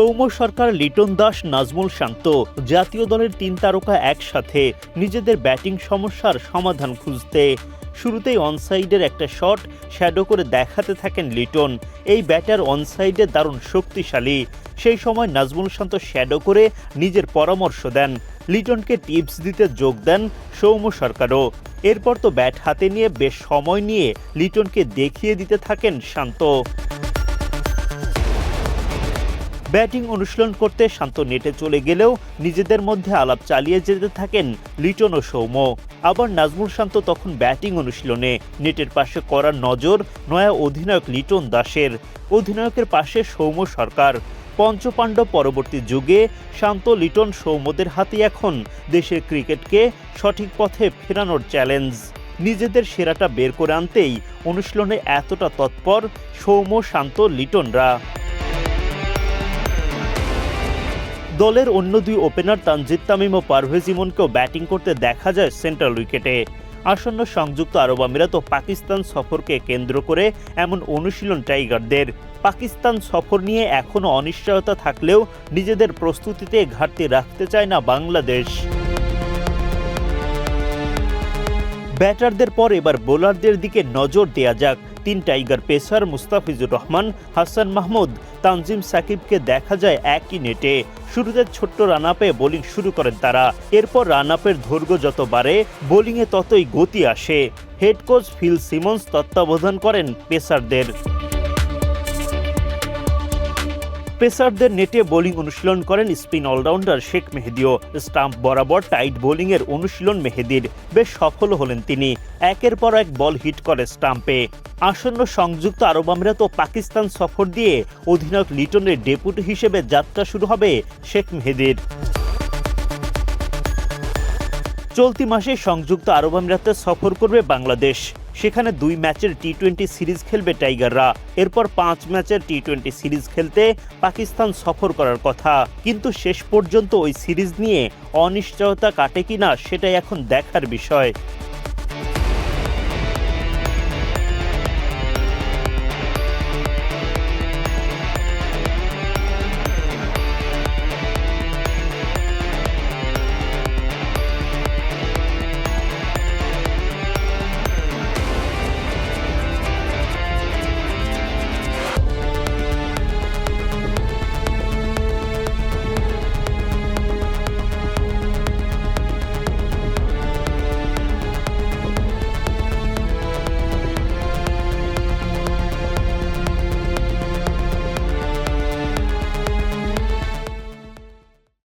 সৌম্য সরকার লিটন দাস নাজমুল শান্ত জাতীয় দলের তিন তারকা একসাথে নিজেদের ব্যাটিং সমস্যার সমাধান খুঁজতে। শুরুতেই অনসাইডের একটা শট শ্যাডো করে দেখাতে থাকেন লিটন। এই ব্যাটার অনসাইডে দারুণ শক্তিশালী। সেই সময় নাজমুল শান্ত শ্যাডো করে নিজের পরামর্শ দেন। লিটনকে টিপস দিতে যোগ দেন সৌম্য সরকারও। এরপর তো ব্যাট হাতে নিয়ে বেশ সময় নিয়ে লিটনকে দেখিয়ে দিতে থাকেন শান্ত। ব্যাটিং অনুশীলন করতে শান্ত নেটে চলে গেলেও নিজেদের মধ্যে আলাপ চালিয়ে যেতে থাকেন লিটন ও সৌম্য। আবার নাজমুল শান্ত তখন ব্যাটিং অনুশীলনে। নেটের পাশে করার নজর নয়া অধিনায়ক লিটন দাসের। অধিনায়কের পাশে সৌম্য সরকার। পঞ্চপাণ্ডব পরবর্তী যুগে শান্ত, লিটন সৌম্যদের হাতে এখন দেশের ক্রিকেটকে সঠিক পথে ফেরানোর চ্যালেঞ্জ নিজেদের সেরাটা বের করে আনতেই অনুশীলনে এতটা তৎপর সৌম্য, শান্ত, লিটনরা। দলের অন্য দুই ওপেনার তানজিদ তামিম ও পারভেজ ইমনকেও ব্যাটিং করতে দেখা যায় সেন্ট্রাল উইকেটে আসন্ন সংযুক্ত আরব আমিরাত ও পাকিস্তান সফরকে কেন্দ্র করে এমন অনুশীলন টাইগারদের। পাকিস্তান সফর নিয়ে এখনও অনিশ্চয়তা থাকলেও নিজেদের প্রস্তুতিতে ঘাটতি রাখতে চায় না বাংলাদেশ। ব্যাটারদের পর এবার বোলারদের দিকে নজর দেয়া যাক। তিন টাইগার পেসার মুস্তাফিজুর রহমান, হাসান মাহমুদ, তানজিম সাকিবকে দেখা যায় একই নেটে। শুরুতে ছোট্ট রান আপে বোলিং শুরু করেন তারা। এরপর রান আপের ধৈর্য যত বাড়ে বোলিংয়ে ততই গতি আসে। হেড কোচ ফিল সিমন্স তত্ত্বাবধান করেন পেসারদের। পেসারদের নেটে বোলিং অনুশীলন করেন স্পিন অলরাউন্ডার শেখ মেহেদিও। স্টাম্প বরাবর টাইট বোলিংয়ের অনুশীলন মেহেদির। বেশ সফল হলেন তিনি। একের পর এক বল হিট করে স্টাম্পে। আসন্ন সংযুক্ত আরব আমিরাত ও পাকিস্তান সফর দিয়ে অধিনায়ক লিটনের ডেপুটি হিসেবে যাত্রা শুরু হবে শেখ মেহেদির। চলতি মাসে সংযুক্ত আরব আমিরাতে সফর করবে বাংলাদেশ। সেখানে দুই ম্যাচের টি টোয়েন্টি সিরিজ খেলবে টাইগাররা। এরপর পাঁচ ম্যাচের টি টোয়েন্টি সিরিজ খেলতে পাকিস্তান সফর করার কথা। কিন্তু শেষ পর্যন্ত ওই সিরিজ নিয়ে অনিশ্চয়তা কাটে কিনা, সেটাই এখন দেখার বিষয়।